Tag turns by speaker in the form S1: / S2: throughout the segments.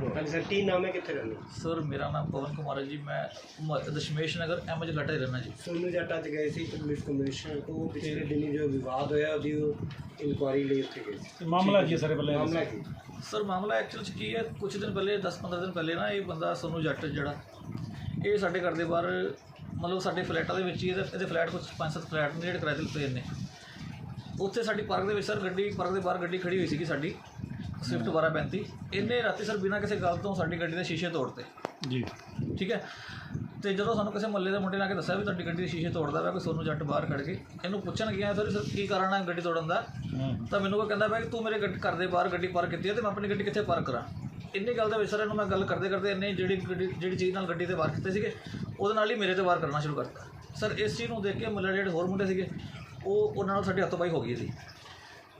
S1: ਹਾਂਜੀ ਸਰ ਕੀ ਨਾਮ ਹੈ ਕਿੱਥੇ ਰਹਿੰਦੇ ਹੋ?
S2: ਸਰ ਮੇਰਾ ਨਾਮ ਪਵਨ ਕੁਮਾਰ ਹੈ ਜੀ। ਮੈਂ ਮ- ਦਸ਼ਮੇਸ਼ ਨਗਰ ਐਮਜ ਘਾਟਾ ਰਹਿਣਾ ਜੀ।
S1: ਸੋਨੂੰ ਜੱਟ ਅੱਜ ਗਏ ਸੀ ਪੁਲਿਸ ਕਮਿਸ਼ਨਰ ਤੋਂ। ਪਿਛਲੇ ਦਿਨੀ ਜੋ ਵਿਵਾਦ ਹੋਇਆ ਉਹਦੀ ਇਨਕੁਆਰੀ ਲਈ ਉੱਥੇ ਗਏ ਸੀ।
S3: ਮਾਮਲਾ ਕੀ ਹੈ ਸਾਰੇ ਪਹਿਲੇ
S1: ਮਾਮਲਾ ਕੀ?
S2: ਸਰ ਮਾਮਲਾ ਐਕਚੁਅਲ ਚ ਕੀ ਹੈ? ਕੁਝ ਦਿਨ ਪਹਿਲੇ 10-15 ਦਿਨ ਪਹਿਲੇ ਨਾ ਇਹ ਬੰਦਾ ਸੋਨੂੰ ਜੱਟ ਜਿਹੜਾ ਇਹ ਸਾਡੇ ਘਰ ਦੇ ਬਾਹਰ ਮਤਲਬ ਸਾਡੇ ਫਲੈਟਾਂ ਦੇ ਵਿੱਚ ਹੀ ਇਹਦੇ ਇਹਦੇ ਫਲੈਟ ਕੁਝ 5-7 ਫਲੈਟ ਨੇ ਜਿਹੜੇ ਕਿਰਾਏ ਤੇ ਪਏ ਨੇ। ਉੱਥੇ ਸਾਡੀ ਪਾਰਕ ਦੇ ਵਿੱਚ ਸਰ ਗੱਡੀ ਪਾਰਕ ਦੇ ਬਾਹਰ ਗੱਡੀ ਖੜੀ ਹੋਈ ਸੀਗੀ ਸਾਡੀ। ਸਵਿਫਟ 1235 ਇਹਨੇ ਰਾਤੀ ਸਰ ਬਿਨਾਂ ਕਿਸੇ ਗੱਲ ਤੋਂ ਸਾਡੀ ਗੱਡੀ ਦੇ ਸ਼ੀਸ਼ੇ ਤੋੜਤੇ।
S3: ਜੀ।
S2: ਠੀਕ ਹੈ? ਤੇ ਜਦੋਂ ਸਾਨੂੰ ਕਿਸੇ ਮੱਲੇ ਦੇ ਮੁੰਡੇ ਨੇ ਆ ਕੇ ਦੱਸਿਆ ਵੀ ਤੁਹਾਡੀ ਗੱਡੀ ਦੇ ਸ਼ੀਸ਼ੇ ਤੋੜਦਾ ਪਿਆ ਕੋਈ ਸੋਨੂੰ ਜੱਟ ਬਾਹਰ ਖੜ ਕੇ ਇਹਨੂੰ ਪੁੱਛਣ ਗਿਆ ਸਰ ਸਰ ਕੀ ਕਾਰਨ ਹੈ ਗੱਡੀ ਤੋੜਨ ਦਾ? ਤਾਂ ਮੈਨੂੰ ਉਹ ਕਹਿੰਦਾ ਪਿਆ ਕਿ ਤੂੰ ਮੇਰੇ ਗੱਡੀ ਘਰ ਦੇ ਬਾਹਰ ਗੱਡੀ ਪਾਰਕ ਕੀਤੀ ਹੈ ਤੇ ਮੈਂ ਆਪਣੀ ਗੱਡੀ ਕਿੱਥੇ ਪਾਰਕ ਕਰਾਂ? ਇੰਨੀ ਗੱਲ ਦੇ ਵਿੱਚ ਸਰ ਇਹਨੂੰ ਮੈਂ ਗੱਲ ਕਰਦੇ ਕਰਦੇ ਇਹਨੇ ਜਿਹੜੀ ਜਿਹੜੀ ਚੀਜ਼ ਨਾਲ ਗੱਡੀ ਤੇ ਵਾਰ ਕੀਤੇ ਸੀਗੇ ਉਹਦੇ ਨਾਲ ਹੀ ਮੇਰੇ ਤੇ ਵਾਰ ਕਰਨਾ ਸ਼ੁਰੂ ਕਰਤਾ। ਸਰ ਇਸ ਚੀਜ਼ ਨੂੰ ਦੇਖ ਕੇ ਮੱਲੇ ਜਿਹੜੇ ਹੋਰ ਮੁੰਡੇ ਸੀਗੇ ਉਹ ਉਹਨਾਂ ਨਾਲ ਸਾਡੀ ਹੱਥੋਂ ਹੋ ਗਈ ਸੀ।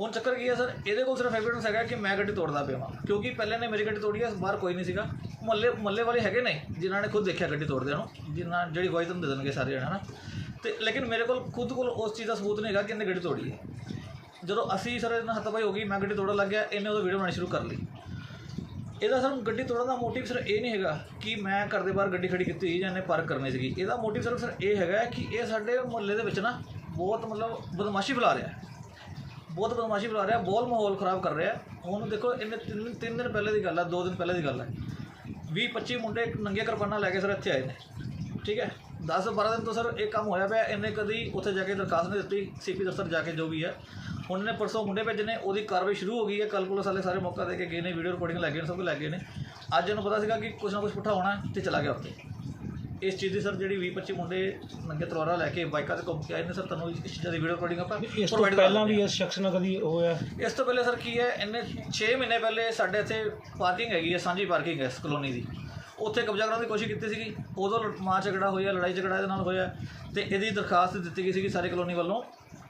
S2: ਹੁਣ ਚੱਕਰ ਕੀ ਹੈ ਸਰ? ਇਹਦੇ ਕੋਲ ਸਿਰਫ ਐਵੀਡੈਂਸ ਹੈਗਾ ਕਿ ਮੈਂ ਗੱਡੀ ਤੋੜਦਾ ਪਿਆ ਹਾਂ ਕਿਉਂਕਿ ਪਹਿਲਾਂ ਨੇ ਮੇਰੀ ਗੱਡੀ ਤੋੜੀ ਹੈ, ਬਾਹਰ ਕੋਈ ਨਹੀਂ ਸੀਗਾ। ਮੁਹੱਲੇ ਮੁਹੱਲੇ ਵਾਲੇ ਹੈਗੇ ਨੇ, ਜਿਨ੍ਹਾਂ ਨੇ ਖੁਦ ਦੇਖਿਆ ਗੱਡੀ ਤੋੜਦੇ ਨੂੰ, ਜਿਨ੍ਹਾਂ ਜਿਹੜੀ ਗਵਾਹੀ ਤੁਹਾਨੂੰ ਦੇ ਦੇਣਗੇ ਸਾਰੇ ਜਣੇ ਨਾ ਤੇ ਲੇਕਿਨ ਮੇਰੇ ਕੋਲ ਖੁਦ ਕੋਲ ਉਸ ਚੀਜ਼ ਦਾ ਸਬੂਤ ਨਹੀਂ ਹੈਗਾ ਕਿ ਇਹਨੇ ਗੱਡੀ ਤੋੜੀ ਹੈ। ਜਦੋਂ ਅਸੀਂ ਸਰ ਇਹਨਾਂ ਹੱਥਾਪਾਈ ਹੋ ਗਈ, ਮੈਂ ਗੱਡੀ ਤੋੜਨ ਲੱਗ ਗਿਆ ਇਹਨੇ ਉਹਦਾ ਵੀਡੀਓ ਬਣਾਉਣੀ ਸ਼ੁਰੂ ਕਰ ਲਈ। ਇਹਦਾ ਸਰ ਗੱਡੀ ਤੋੜਨ ਦਾ ਮੋਟਿਵ ਸਰ ਇਹ ਨਹੀਂ ਹੈਗਾ ਕਿ ਮੈਂ ਘਰ ਦੇ ਬਾਹਰ ਗੱਡੀ ਖੜੀ ਕੀਤੀ ਹੋਈ ਜਾਂ ਇਹਨੇ ਪਾਰਕ ਕਰਨੀ ਸੀਗੀ। ਇਹਦਾ ਮੋਟਿਵ ਸਰ ਸਰ ਇਹ ਹੈਗਾ ਕਿ ਇਹ ਸਾਡੇ ਮੁਹੱਲੇ ਦੇ ਵਿੱਚ ਨਾ ਬਹੁਤ ਮਤਲਬ ਬਦਮਾਸ਼ੀ ਫੈਲਾ ਰਿਹਾ ਹੈ। ਬਹੁਤ ਬਦਮਾਸ਼ੀ ਫੈਲਾ ਰਿਹਾ, ਬਹੁਤ ਮਾਹੌਲ ਖਰਾਬ ਕਰ ਰਿਹਾ। ਹੁਣ ਦੇਖੋ ਇਹਨੇ ਤਿੰਨ ਤਿੰਨ ਦਿਨ ਪਹਿਲੇ ਦੀ ਗੱਲ ਹੈ ਦੋ ਦਿਨ ਪਹਿਲੇ ਦੀ ਗੱਲ ਹੈ 20 25 ਮੁੰਡੇ ਨੰਗੇ ਕਿਰਪਾਨਾਂ ਲੈ ਕੇ ਸਰ ਇੱਥੇ ਆਏ ਨੇ। ਠੀਕ ਹੈ? 10 12 ਦਿਨ ਤੋਂ ਸਰ ਇਹ ਕੰਮ ਹੋਇਆ ਪਿਆ, ਇਹਨੇ ਕਦੀ ਉੱਥੇ ਜਾ ਕੇ ਦਰਖਾਸਤ ਨਹੀਂ ਦਿੱਤੀ, ਸੀਪੀ ਦਫ਼ਤਰ ਜਾ ਕੇ ਜੋ ਵੀ ਹੈ। ਹੁਣ ਨੇ ਪਰਸੋਂ ਮੁੰਡੇ ਭੇਜੇ ਨੇ, ਉਹਦੀ ਕਾਰਵਾਈ ਸ਼ੁਰੂ ਹੋ ਗਈ ਹੈ। ਕੱਲ ਕੋਲ ਵਾਲੇ ਸਾਰੇ ਮੌਕਾ ਦੇ ਕੇ ਗਏ ਨੇ, ਵੀਡੀਓ ਰਿਕਾਰਡਿੰਗ ਲੈ ਗਏ ਨੇ, ਸਭ ਕੁਝ ਲੈ ਗਏ ਨੇ। ਅੱਜ ਇਹਨੂੰ ਪਤਾ ਸੀਗਾ ਕਿ ਕੁਝ ਨਾ ਕੁਝ ਪੁੱਠਾ ਹੋਣਾ ਹੈ ਤੇ ਚਲਾ ਗਿਆ ਉੱਥੇ। ਇਸ ਚੀਜ਼ ਦੀ ਸਰ ਜਿਹੜੀ 20 25 ਮੁੰਡੇ ਨੰਗੇ ਤਲਵਾਰਾਂ ਲੈ ਕੇ ਬਾਈਕਾਂ ਤੇ ਘੁੰਮ ਕੇ ਆਏ ਨੇ ਸਰ ਤੁਹਾਨੂੰ ਇਸ ਚੀਜ਼ਾਂ ਦੀ ਵੀਡੀਓ ਰਿਕਾਰਡਿੰਗ ਆਪਾਂ
S3: ਇਸ ਤੋਂ ਪਹਿਲਾਂ ਵੀ। ਇਸ ਸ਼ਖਸ ਨਾਲ ਕਦੀ ਹੋਇਆ?
S2: ਇਸ ਤੋਂ ਪਹਿਲੇ ਸਰ ਕੀ ਹੈ ਇਹਨੇ 6 ਮਹੀਨੇ ਪਹਿਲੇ ਸਾਡੇ ਇੱਥੇ ਪਾਰਕਿੰਗ ਹੈਗੀ ਹੈ ਸਾਂਝੀ ਪਾਰਕਿੰਗ ਹੈ ਇਸ ਕਲੋਨੀ ਦੀ। ਉੱਥੇ ਕਬਜ਼ਾ ਕਰਨ ਦੀ ਕੋਸ਼ਿਸ਼ ਕੀਤੀ ਸੀਗੀ ਉਦੋਂ ਮਾਂ ਝਗੜਾ ਹੋਇਆ ਲੜਾਈ ਝਗੜਾ ਇਹਦੇ ਨਾਲ ਹੋਇਆ ਤੇ ਇਹਦੀ ਦਰਖਾਸਤ ਦਿੱਤੀ ਗਈ ਸੀਗੀ ਸਾਰੀ ਕਲੋਨੀ ਵੱਲੋਂ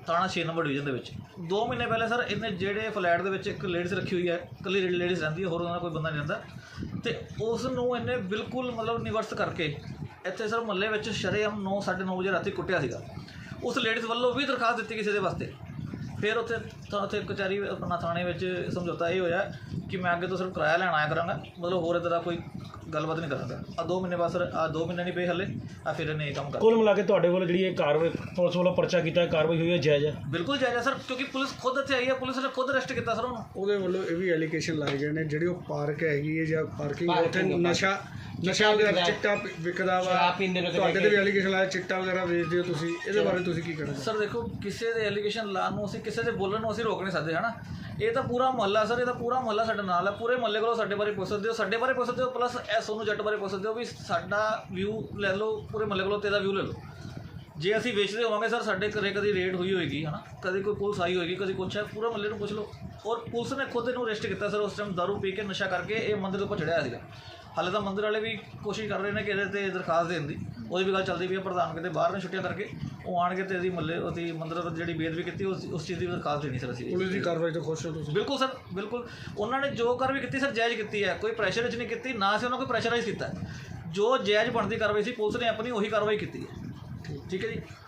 S2: ਥਾਣਾ 6 ਨੰਬਰ ਡਿਵੀਜ਼ਨ ਦੇ ਵਿੱਚ। 2 ਮਹੀਨੇ ਪਹਿਲੇ ਸਰ ਇਹਨੇ ਜਿਹੜੇ ਫਲੈਟ ਦੇ ਵਿੱਚ ਇੱਕ ਲੇਡੀਜ਼ ਰੱਖੀ ਹੋਈ ਹੈ ਇਕੱਲੀ ਲੇਡੀਜ਼ ਰਹਿੰਦੀ ਹੈ ਹੋਰ ਉਹਨਾਂ ਦਾ ਕੋਈ ਬੰਦਾ ਨਹੀਂ ਰਹਿੰਦਾ ਤੇ ਉਸ ਨੂੰ ਇਹਨੇ ਬਿਲਕੁਲ ਮਤਲਬ ਨਿਵਰਸ ਕਰਕੇ ਇੱਥੇ ਸਰ ਮੁਹੱਲੇ ਵਿੱਚ ਸ਼ਰੇਆਮ 9 9:30 ਵਜੇ ਰਾਤੀ ਕੁੱਟਿਆ ਸੀਗਾ। ਉਸ ਲੇਡੀਜ਼ ਵੱਲੋਂ ਵੀ ਦਰਖਾਸਤ ਦਿੱਤੀ ਕਿਸੇ ਦੇ ਵਾਸਤੇ। ਫਿਰ ਉੱਥੇ ਉੱਥੇ ਕਚਹਿਰੀ ਆਪਣਾ ਥਾਣੇ ਵਿੱਚ ਸਮਝੌਤਾ ਇਹ ਹੋਇਆ ਕਿ ਮੈਂ ਅੱਗੇ ਤੋਂ ਸਿਰਫ ਕਿਰਾਇਆ ਲੈਣ ਆਇਆ ਕਰਾਂਗਾ ਮਤਲਬ ਹੋਰ ਇੱਦਾਂ ਦਾ ਕੋਈ ਗੱਲਬਾਤ ਨਹੀਂ ਕਰਾਂਗਾ। ਆ 2 ਮਹੀਨੇ ਬਾਅਦ ਸਰ ਆ 2 ਮਹੀਨੇ ਨਹੀਂ ਪਏ ਹਲੇ ਆ ਫਿਰ ਇਹਨੇ ਇਹ ਕੰਮ ਕਰ
S3: ਕੁੱਲ ਮਿਲਾ ਕੇ ਤੁਹਾਡੇ ਵੱਲ ਜਿਹੜੀ ਇਹ ਕਾਰਵਾਈ ਪੁਲਿਸ ਵੱਲੋਂ ਪਰਚਾ ਕੀਤਾ ਕਾਰਵਾਈ ਹੋਈ ਹੈ ਜਾਇਜ਼ ਹੈ?
S2: ਬਿਲਕੁਲ ਜਾਇਜ਼ ਹੈ ਸਰ ਕਿਉਂਕਿ ਪੁਲਿਸ ਖੁਦ ਇੱਥੇ ਆਈ ਹੈ ਪੁਲਿਸ ਨੇ ਖੁਦ ਅਰੈਸਟ ਕੀਤਾ ਸਰ ਉਹਨੂੰ।
S4: ਉਹਦੇ ਵੱਲੋਂ ਇਹ ਵੀ ਐਲੀਗੇਸ਼ਨ ਲਾਏ ਗਏ ਨੇ ਜਿਹੜੀ ਉਹ ਪਾਰਕ ਹੈਗੀ ਹੈ ਜਾਂ ਪਾਰਕਿੰਗ ਉੱਥੇ ਨਸ਼ਾ ਨਸ਼ਾ ਵਗੈਰਾ ਚਿੱਟਾ ਪੀ- ਵਿਕਦਾ ਵਾ ਤੁਹਾਡੇ ਤੇ ਵੀ ਐਲੀਗੇਸ਼ਨ ਲਾਇਆ ਚਿੱਟਾ ਵਗੈਰਾ ਵੇਚਦੇ ਹੋ ਤੁਸੀਂ ਇਹਦੇ ਬਾਰੇ ਤੁਸੀਂ ਕੀ ਕਹਿਣਾ
S2: ਸਰ ਦੇਖੋ ਕਿਸੇ ਦੇ ਐਲੀਗੇਸ਼ਨ ਲਾਉਣ ਨੂੰ ਅਸੀਂ ਕਿਸੇ ਦੇ ਬੋਲਣ ਨੂੰ ਅਸੀਂ ਰੋਕ ਨਹੀਂ ਸਕਦੇ ਹਨਾ? ਇਹ ਤਾਂ ਪੂਰਾ ਮੁਹੱਲਾ ਸਰ ਇਹ ਤਾਂ ਪੂਰਾ ਮੁਹੱਲਾ ਸਾਡੇ ਨਾਲ ਹੈ ਪੂਰੇ ਮੁਹੱਲੇ ਕੋਲੋਂ ਸਾਡੇ ਬਾਰੇ ਪੁੱਛ ਸਕਦੇ ਹੋ ਸਾਡੇ ਬਾਰੇ ਪੁੱਛ ਸਕਦੇ ਹੋ ਪਲੱਸ ਇਹ ਸੋਨੂੰ ਜੱਟ ਬਾਰੇ ਪੁੱਛ ਸਕਦੇ ਹੋ ਵੀ ਸਾਡਾ ਵਿਊ ਲੈ ਲਓ ਪੂਰੇ ਮੁਹੱਲੇ ਕੋਲੋਂ ਤੇਰਾ ਵਿਊ ਲੈ ਲਓ। ਜੇ ਅਸੀਂ ਵੇਚਦੇ ਹੋਵਾਂਗੇ ਸਰ ਸਾਡੇ ਘਰੇ ਕਦੀ ਰੇਡ ਹੋਈ ਹੋਏਗੀ ਹਨਾ? ਕਦੀ ਕੋਈ ਪੁਲਿਸ ਆਈ ਹੋਏਗੀ ਕਦੀ ਕੁਛ ਹੈ ਪੂਰਾ ਮੁਹੱਲੇ ਨੂੰ ਪੁੱਛ ਲਓ। ਔਰ ਪੁਲਿਸ ਨੇ ਖੁਦ ਇਹਨੂੰ ਅਰੈਸਟ ਕੀਤਾ ਸਰ ਉਸ ਟਾਈਮ ਦਾਰੂ ਪੀ ਕੇ ਨਸ਼ਾ ਕਰਕੇ ਇਹ ਮੰਦਿਰ ਦੇ ਉੱਪਰ ਚੜਿਆ ਸੀਗਾ। ਹਾਲੇ ਤਾਂ ਮੰਦਿਰ ਵਾਲੇ ਵੀ ਕੋਸ਼ਿਸ਼ ਕਰ ਰਹੇ ਨੇ ਕਿ ਇਹਦੇ ਤੇ ਦਰਖਾਸਤ ਦੇਣ ਦੀ। ਉਹਦੀ ਵੀ ਗੱਲ ਚੱਲਦੀ ਪਈ ਹੈ ਪ੍ਰਧਾਨ ਕਿਤੇ ਬਾਹਰ ਨੇ ਛੁੱਟੀਆਂ ਕਰਕੇ ਉਹ ਆਣ ਕੇ ਤੇ ਇਹਦੀ ਮੱਲੇ ਉਹਦੀ ਮੰਦਿਰ ਜਿਹੜੀ ਬੇਦਬੀ ਕੀਤੀ ਉਸ ਉਸ ਚੀਜ਼ ਦੀ ਵੀ ਦਰਖਾਸਤ ਦੇਣੀ ਸਰ ਅਸੀਂ।
S4: ਪੁਲਿਸ ਦੀ ਕਾਰਵਾਈ ਤੋਂ ਖੁਸ਼ ਹੋ ਤੁਸੀਂ?
S2: ਬਿਲਕੁਲ ਸਰ ਬਿਲਕੁਲ। ਉਹਨਾਂ ਨੇ ਜੋ ਕਾਰਵਾਈ ਕੀਤੀ ਸਰ ਜਾਇਜ਼ ਕੀਤੀ ਹੈ। ਕੋਈ ਪ੍ਰੈਸ਼ਰ ਵਿੱਚ ਨਹੀਂ ਕੀਤੀ ਨਾ ਅਸੀਂ ਉਹਨਾਂ ਕੋਈ ਪ੍ਰੈਸ਼ਰਾਈਜ਼ ਕੀਤਾ। ਜੋ ਜਾਇਜ਼ ਬਣਦੀ ਕਾਰਵਾਈ ਸੀ ਪੁਲਿਸ ਨੇ ਆਪਣੀ ਉਹੀ ਕਾਰਵਾਈ ਕੀਤੀ ਹੈ। ਠੀਕ ਹੈ ਜੀ।